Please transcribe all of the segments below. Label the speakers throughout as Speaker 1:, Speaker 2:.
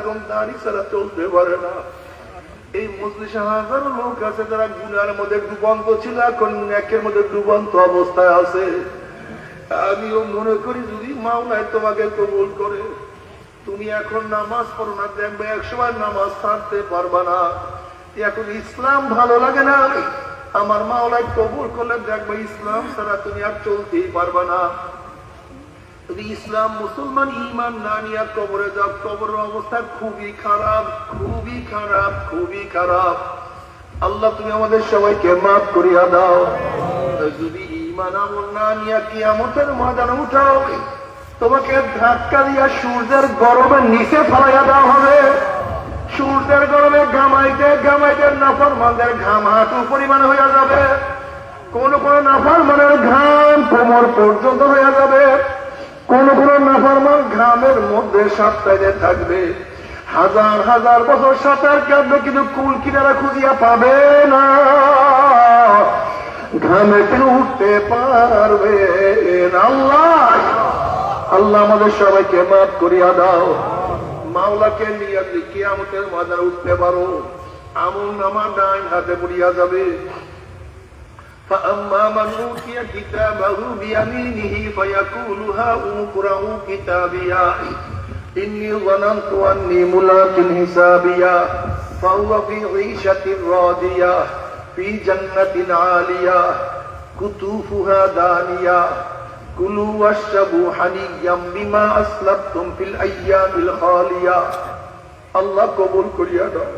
Speaker 1: এখন দাড়ি ছাড়া চলতে পারে না। এই মজলিসে হাজারো লোক আছে, যারা গুনার মধ্যে ডুবন্ত ছিল, এখন একের মধ্যে ডুবন্ত অবস্থায় আছে। আমিও মনে করি, যদি মাওলায় তোমাকে কবুল করে, তুমি এখন নামাজ পড়ো না, দেখবে একসময় নামাজ ছাড়তে পারবা না। এখন ইসলাম ভালো লাগে না। আমার মাওলায় কবুল করলে দেখবে ইসলাম ছাড়া তুমি আর চলতেই পারবা না। যদি ইসলাম মুসলমান ইমান না নিয়ে কবরে যাও, কবরের অবস্থা খুবই খারাপ খুবই খারাপ খুবই খারাপ। আল্লাহ, তুমি আমাদের সবাইকে মাফ করিয়া দাও। যদি ইমান আমল না নিয়ে কিয়ামতের ময়দানে উঠাও, তোমাকে ধাক্কা দিয়া সূর্যের গরমের নিচে ফেলাইয়া দেওয়া হবে। সূর্যের গরমে গামাইতে গামাইতে নাফর মানদের ঘাম হাঁটু পরিমাণ হইয়া যাবে। কোন কোন নাফর মানের ঘাম কোমর পর্যন্ত হইয়া যাবে। কোন কোন নাফরমান গ্রামের মধ্যে সাতটাইতে থাকবে। হাজার হাজার বছর সাঁতার কাটবে, কিন্তু কুল কিনারা খুঁজিয়া পাবে না। ঘামে কেন উঠতে পারবে। আল্লাহ! আল্লাহ আমাদের সবাইকে মাফ করিয়া দাও। মাওলাকে নিয়ে আপনি কিয়ামতের মাজার উঠতে পারো। আমল নামা ডাইন হাতে পড়িয়া যাবে। فأما من أوتي كتابه بيمينه فيقول هاؤم اقرءوا كتابيا إني ظننت أني ملاق حسابيا فهو في عيشة راضية في جنة عالية كتوفها دانية كلوا واشربوا حنيا بما أسلفتم في الأيام الخالية الله قبول كل يدعو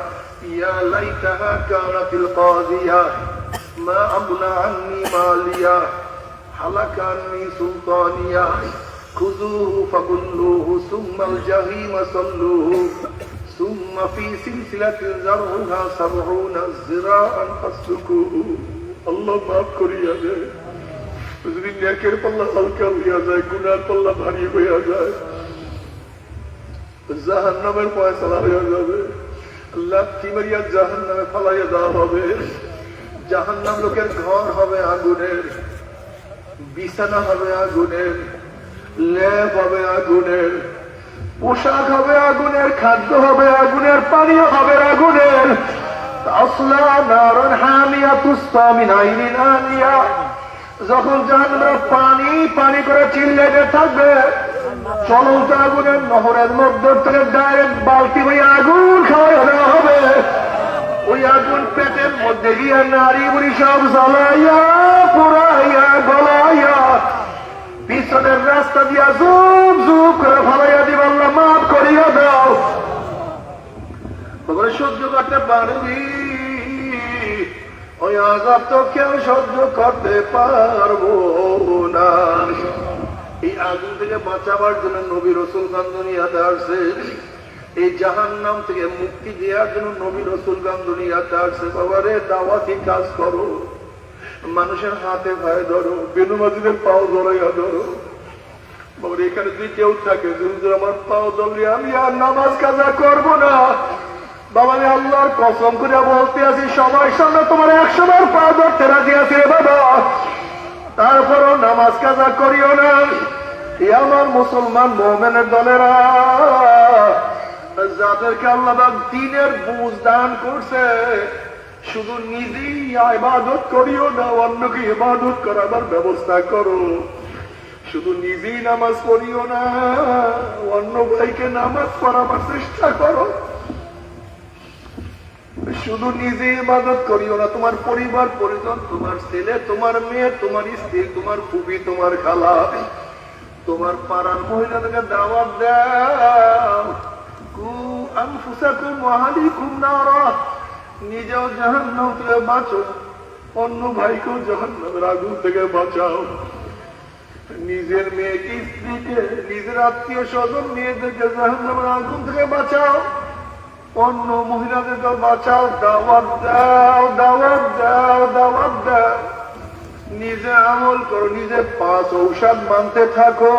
Speaker 1: يا ليتها كانت القاضية ما أغنى عني ماليا هلك عني سلطانيا خذوه فغلوه ثم الجحيم صلوه ثم في سلسلة زرعها سبعون ذراعا فاسلكوه আল্লাহ মাফ করিয়া দেয় যদি নেকের পাল্লা হালকা হইয়া যায় গুনার পাল্লা ভারী হইয়া যায় জাহান নামের পয়সা হইয়া যাবে মারিয়া জাহান নামে দেওয়া হবে? জাহান নাম লোকের ঘর হবে আগুনের, বিছানা হবে আগুনের লেপ হবে আগুনের, পোশাক হবে আগুনের, খাদ্য হবে আগুনের, পানীয় হবে আগুনের। যখন জাহান্নামের পানি পানি করে চিল্লাইতে থাকবে চলন্ত আগুনের নহরের মধ্যে থেকে ডাইরেক্ট বালতি হয়ে আগুন খাওয়াই দেওয়া হবে। ওই আগুন পেটের মধ্যে গিয়ে নারী বুড়ি সব জ্বালাইয়া পুরাইয়া গলাইয়া, পিছনের রাস্তা দিয়া জুম জুম করে ফালাইয়া দিব আল্লাহ মাফ করিয়া দাও। তবে সহ্য করতে পারবি ওই আজাব তো কেউ সহ্য করতে পারব না। এই আগুন থেকে বাঁচাবার জন্য নবী রসুল খান দুনিয়াতে আসছে। এই জাহান নাম থেকে মুক্তি দেওয়ার জন্য নবী রসুল খান দুনিয়াতে আসছে। বাবারে দাওয়াতি কাজ করো। মানুষের হাতে ভাই ধরো, বেনু পাও ধরাইয়া ধরো। বাবার এখানে যদি কেউ থাকে আমার পাও ধরলে আমি আর নামাজ কাজা করব না। বাবা আমি আল্লাহর কসম করে বলতে আছি, সবাই সামনে তোমার একশো বার পা ধরতে রাজি আছি বাবা। তারপরও নামাজ কাজা করিও না। আমার মুসলমান মোমেনের দলেরা, যাদেরকে আল্লাহ দিনের বুঝ দান করছে, শুধু নিজেই ইবাদত করিও না, অন্যকে ইবাদত করাবার ব্যবস্থা করো। শুধু নিজেই নামাজ পড়িও না, অন্য ভাইকে নামাজ পড়াবার চেষ্টা করো। শুধু নিজে ইবাদত করিও না, তোমার পরিবার, পরিজন, তোমার ছেলে, তোমার মেয়ে, তোমার স্ত্রী, তোমার খুবই, তোমার খালা তোমার পাড়ার মহিলাদেরকে দাওয়াত দাও। থেকে বাঁচো, অন্য থেকে বাঁচাও। নিজের মেয়েকে, স্ত্রীকে, নিজের আত্মীয় স্বজন মেয়েদেরকে জাহান্নামের আগুন থেকে বাঁচাও। অন্য মহিলাদেরকে বাঁচাও, দাওয়াত দাও দাওয়াত দাও দাওয়াত দাও। নিজে আমল করো, নিজে পাঁচ ঔষধ মানতে থাকো।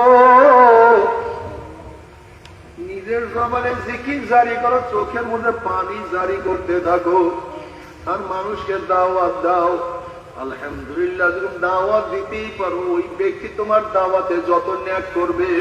Speaker 1: নিজের জবানে জিকির জারি করো, চোখের মধ্যে পানি জারি করতে থাকো। আর মানুষকে দাওয়াত দাও। আলহামদুলিল্লাহ দাওয়াত দিতেই পারো, ওই ব্যক্তি তোমার দাওয়াতে যত ন্যাক করবে।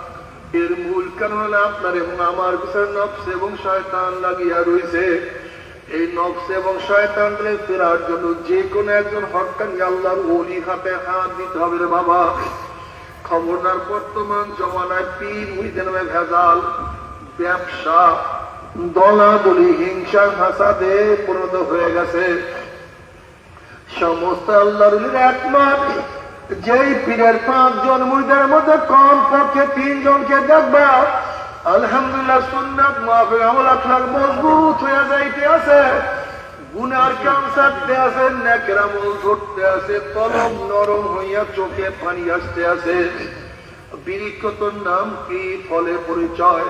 Speaker 1: এর মূল কারণ হলো আপনার এবং আমার বিষয় নফস এবং শয়তান লাগিয়া রয়েছে। এই নফস এবং শয়তানদের ফেরার জন্য যে কোনো একজন হকানি আল্লাহর ওলি হাতে হাত দিতে হবে রে বাবা। খবরদার বর্তমান জমানায় পীর মুড়িতে নামে ভেজাল ব্যবসা, দলাদলি হিংসা ফাসাদে পরিণত হয়ে গেছে। সমস্ত আল্লাহর একমত যেই পীরের পাঁচজন মুরিদের মধ্যে কম পক্ষে তিনজনকে দেখবা, আলহামদুলিল্লাহ সুন্নাত মাহফিল মজবুত হয়ে যাইতে আছে। গুনার কাম সারতে আছে ধরতে আছে নরম হইয়া চোখে পানি আসতে আছে। বিরিক্ষতর নাম কি ফলে পরিচয়?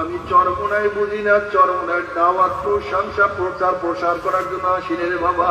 Speaker 1: আমি চরমোনায় বুঝি না, চরমোনায় দাওয়াত প্রশংসা প্রচার প্রসার করার জন্য আসিনে বাবা।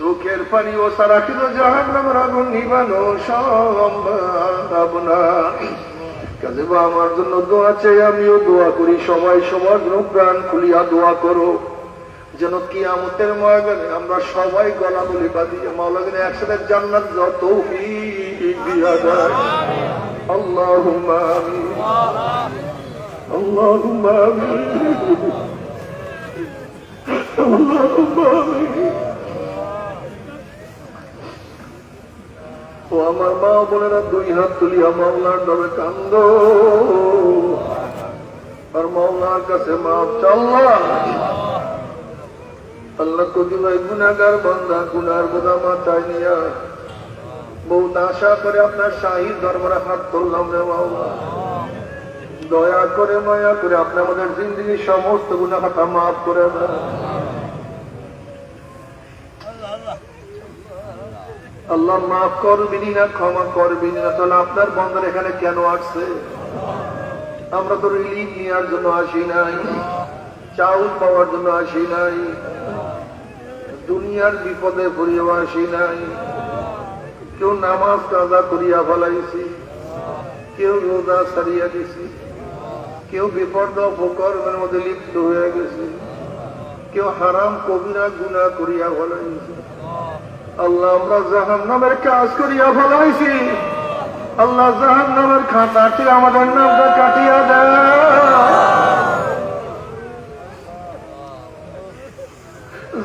Speaker 1: চোখের পানি ও সারা কিন্তু জাহান নামের আগুন নিবানো সম্ভব না কাজে বা আমার জন্য দোয়া চাই, আমিও দোয়া করি। সবাই সবার প্রাণ খুলিয়া দোয়া করো। যেন কিয়ামতের ময়দানে আমরা সবাই গলা বলি বাঁধিয়ে মাওলাগানে একসাথে জান্নাত যত আমিন। আল্লাহুম্মা আমিন আল্লাহুম্মা আমিন ও আমার মা বোনেরা দুই হাত তুলিয়া মাওলার নামে কান্দ। আর মাওলার কাছে মাপ চাল্লা আল্লাহ কদিমাই গুনাগার বান্দা গুনার বোধা মাথায় নিয়া বহুত আশা করে আপনার শাহী দরবারে হাত তুললাম রে মাওলা। দয়া করে, মায়া করে আপনি আমাদের জিন্দগি সমস্ত গুণা খাতা মাফ করে দেন। আল্লাহ মাফ করবিনি না, ক্ষমা করবিনি না। তাহলে আপনার বন্ধন এখানে কেন আসছে? আমরা তো রিলিফ নেওয়ার জন্য আসি নাই, চাউল পাওয়ার জন্য আসি নাই, দুনিয়ার বিপদে পড়িয়া আসি নাই। কেউ নামাজ কাজা করিয়া ফলাইছি, কেউ রোজা সারিয়া গেছি কেউ বিপদ অপকর্মের মধ্যে লিপ্ত হয়ে গেছে, কেউ হারাম কবিরা গুণা করিয়া ফলাইছে। আল্লাহ, আমরা জাহান নামের কাজ করিয়া ফলাইছি। আল্লাহ জাহান নামের খাতাটি আমাদের নামটা কাটিয়া দেয়।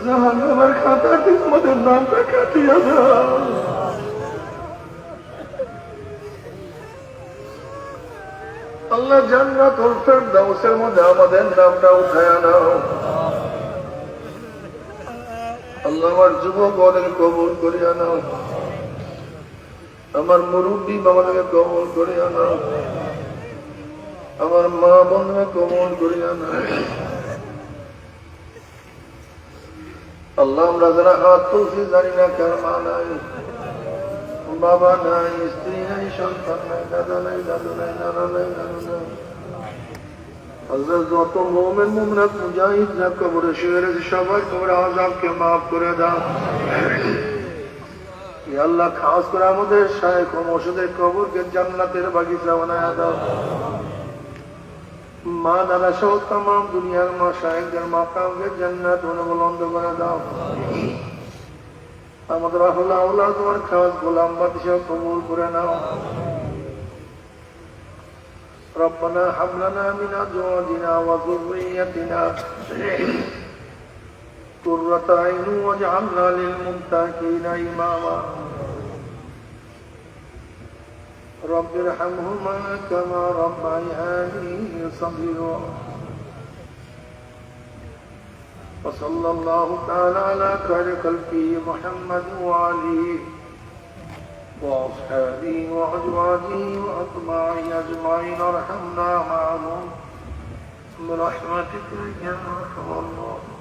Speaker 1: জাহান নামের খাতাটি আমাদের নামটা কাটিয়া দেয়। আল্লাহ জান্নাত ফেরদাউসের মধ্যে আমাদের নামটা উঠায় নাও আমার যুবক ওদের কবুল করিয়া নাও। আমার মুরব্বী বাবাকে কবুল করিয়া নাও। আমার মা বোনকে কবুল করিয়া নাও। আল্লাহ, আমরা যারা তুলছি জানি না কার মা নাই, বাবা নাই, স্ত্রী নাই, সন্তান নাই, দাদা নাই, দাদু নাই, নানা নাই, নানু নাই। যত মোমেন মোমনাথ মুজাহিদ না কবরে শুয়ে সবাই কবরে আজাবকে মাফ করে দাও আল্লাহ খাস করে আমাদের শায়েখ ও মসুদের কবরকে জান্নাতের বাগিচা বানায় দাও মা দাদা সহ তাম দুনিয়ার মা শায়েকদের মাকামকে জান্নাত অনুবলন্দ করে দাও আমাদের আহলা আল্লাহ তোমার খাস গোলাম বাদশাহ কবুল করে নাও ربنا هب لنا من أزواجنا وذريتنا قرة عين واجعلنا للمتقين إماما. رب ارحمهما كما ربياني صغيرا. وصلى الله تعالى على خير خلقه محمد وعليه وأصحابه وأزواجه وأتباعه أجمعين ارحمنا معهم. برحمتك يا أرحم الله.